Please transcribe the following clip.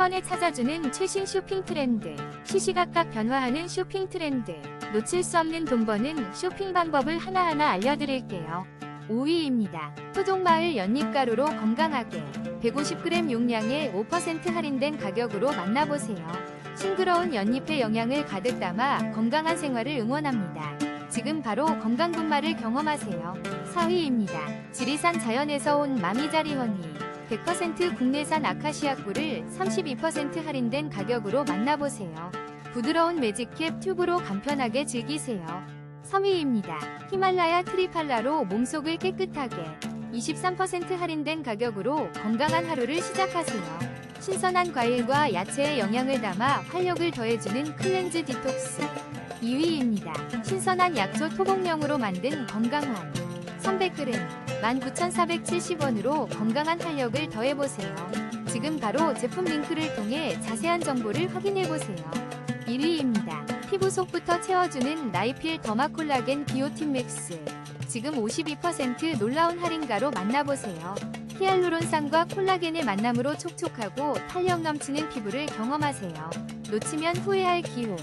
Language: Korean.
번에 찾아주는 최신 쇼핑 트렌드. 시시각각 변화하는 쇼핑 트렌드. 놓칠 수 없는 돈 버는 쇼핑 방법을 하나하나 알려드릴게요. 5위입니다. 토종마을 연잎가루로 건강하게 150g 용량에 5% 할인된 가격으로 만나보세요. 싱그러운 연잎의 영양을 가득 담아 건강한 생활을 응원합니다. 지금 바로 건강 분말을 경험하세요. 4위입니다. 지리산 자연에서 온 마미자리 허니 100% 국내산 아카시아 꿀을 32% 할인된 가격으로 만나보세요. 부드러운 매직캡 튜브로 간편하게 즐기세요. 3위입니다. 히말라야 트리팔라로 몸속을 깨끗하게 23% 할인된 가격으로 건강한 하루를 시작하세요. 신선한 과일과 야채의 영양을 담아 활력을 더해주는 클렌즈 디톡스 2위입니다. 신선한 약초 토복령으로 만든 건강한 300g 19,470원으로 건강한 활력을 더해보세요. 지금 바로 제품 링크를 통해 자세한 정보를 확인해보세요. 1위입니다. 피부 속부터 채워주는 나이필 더마콜라겐 비오틴 맥스. 지금 52% 놀라운 할인가로 만나보세요. 히알루론산과 콜라겐의 만남으로 촉촉하고 탄력 넘치는 피부를 경험하세요. 놓치면 후회할 기회.